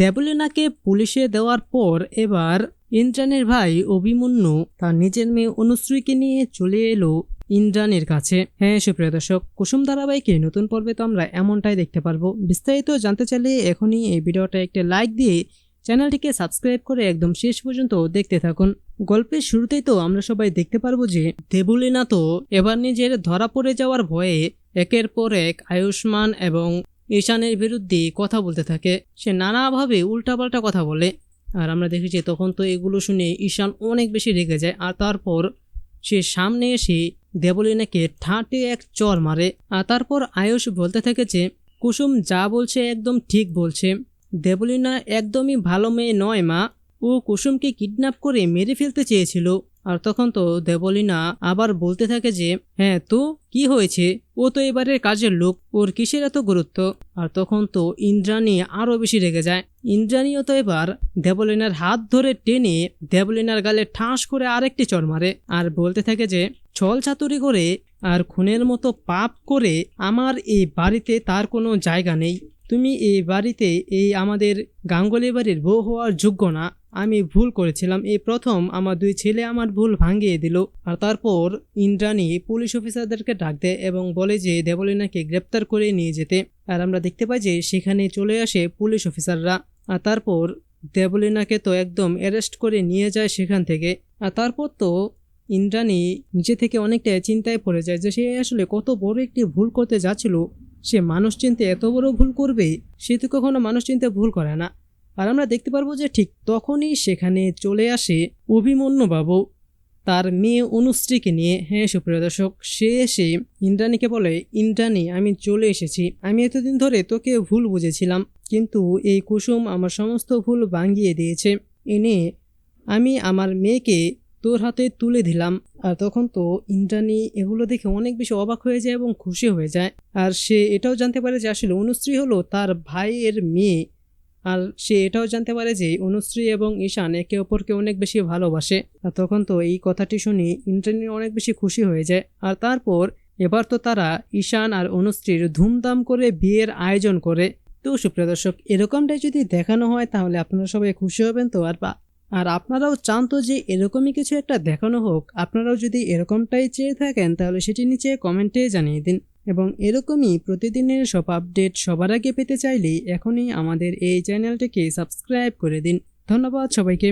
দেবলিনাকে পুলিশে দেওয়ার পর এবার ইন্দ্রাণীর ভাই অভিমন্যু তার নিজের মেয়ে অনুশ্রীকে নিয়ে চলে এলো ইন্দ্রাণীর কাছে। হ্যাঁ সুপ্রিয় দর্শক, কুসুম ধারাবাহিকের নতুন পর্বে তো আমরা এমনটাই দেখতে পারব। বিস্তারিত জানতে চাইলে এখনই এই ভিডিওটা একটা লাইক দিয়ে চ্যানেলটিকে সাবস্ক্রাইব করে একদম শেষ পর্যন্ত দেখতে থাকুন। গল্পের শুরুতেই তো আমরা সবাই দেখতে পারব যে দেবলিনা তো এবার নিজের ধরা পড়ে যাওয়ার ভয়ে একের পর এক আয়ুষ্মান এবং ঈশানের বিরুদ্ধে কথা বলতে থাকে। সে নানাভাবে উল্টাপাল্টা কথা বলে। আর আমরা দেখেছি তখন তো এগুলো শুনে ঈশান অনেক বেশি রেগে যায়। আর তারপর সে সামনে এসে দেবলিনাকে ঠাঁটে এক চর মারে। আর তারপর আয়ুষ বলতে থাকে যে, কুসুম যা বলছে একদম ঠিক বলছে। দেবলিনা একদমই ভালো মেয়ে নয় মা। ও কুসুমকে কিডন্যাপ করে মেরে ফেলতে চেয়েছিল। আর তখন তো দেবলিনা আবার বলতে থাকে যে হ্যাঁ তো কি হয়েছে? ও তো এবারের কাজের লোক, ওর কিসের এত গুরুত্ব? আর তখন তো ইন্দ্রাণী আরও বেশি রেগে যায়। ইন্দ্রাণীও তো এবার দেবলিনার হাত ধরে টেনে দেবলিনার গালে ঠাঁস করে আরেকটি চর মারে আর বলতে থাকে যে ছল চাতুরি করে আর খুনের মতো পাপ করে আমার এই বাড়িতে তার কোনো জায়গা নেই। তুমি এই বাড়িতে এই আমাদের গাঙ্গুলি বাড়ির বউ হওয়ার যোগ্য না। আমি ভুল করেছিলাম। এই প্রথম আমার দুই ছেলে আমার ভুল ভাঙিয়ে দিল। আর তারপর ইন্দ্রাণী পুলিশ অফিসারদেরকে ডাক দেয় এবং বলে যে, দেবলিনাকে গ্রেপ্তার করে নিয়ে যেতে। আর আমরা দেখতে পাই যে, সেখানে চলে আসে পুলিশ অফিসাররা। আর তারপর দেবলিনাকে তো একদম অ্যারেস্ট করে নিয়ে যায় সেখান থেকে। আর তারপর তো ইন্দ্রাণী নিজে থেকে অনেকটা চিন্তায় পড়ে যায় যে, সে আসলে কত বড় একটি ভুল করতে যাচ্ছিল। সে মানুষ চিনতে এত বড় ভুল করবে? সে তো কখনো মানুষ চিনতে ভুল করে না। আর আমরা দেখতে পারব যে ঠিক তখনই সেখানে চলে আসে অভিমন্যু বাবু তার মেয়ে অনুশ্রীকে নিয়ে। হ্যাঁ সুপ্রিয় দর্শক, সে এসে ইন্দ্রাণীকে বলে, ইন্দ্রাণী, আমি চলে এসেছি। আমি এতদিন ধরে তোকে ভুল বুঝেছিলাম, কিন্তু এই কুসুম আমার সমস্ত ভুল ভাঙিয়ে দিয়েছে। এনে আমি আমার মেয়েকে তোর হাতে তুলে দিলাম। আর তখন তো ইন্দ্রাণী এগুলো দেখে অনেক বেশি অবাক হয়ে যায় এবং খুশি হয়ে যায়। আর সে এটাও জানতে পারে যে আসলে অনুশ্রী হলো তার ভাইয়ের মেয়ে। আর সে এটাও জানতে পারে যে অনুশ্রী এবং ঈশান একে অপরকে অনেক বেশি ভালোবাসে। তখন তো এই কথাটি শুনে ইন্দ্রাণী অনেক বেশি খুশি হয়ে যায়। আর তারপর এবার তো তারা ঈশান আর অনুশ্রীর ধুমধাম করে বিয়ের আয়োজন করে। তো সুপ্রিয় দর্শক, এরকমটাই যদি দেখানো হয় তাহলে আপনারা সবাই খুশি হবেন তো। আর বা- আর আপনারাও চান তো যে এরকমই কিছু একটা দেখানো হোক। আপনারাও যদি এরকমটাই চেয়ে থাকেন তাহলে সেটি নিচে কমেন্টে জানিয়ে দিন। এবং এরকমই প্রতিদিনের সব আপডেট সবার আগে পেতে চাইলে এখনই আমাদের এই চ্যানেলটিকে সাবস্ক্রাইব করে দিন। ধন্যবাদ সবাইকে।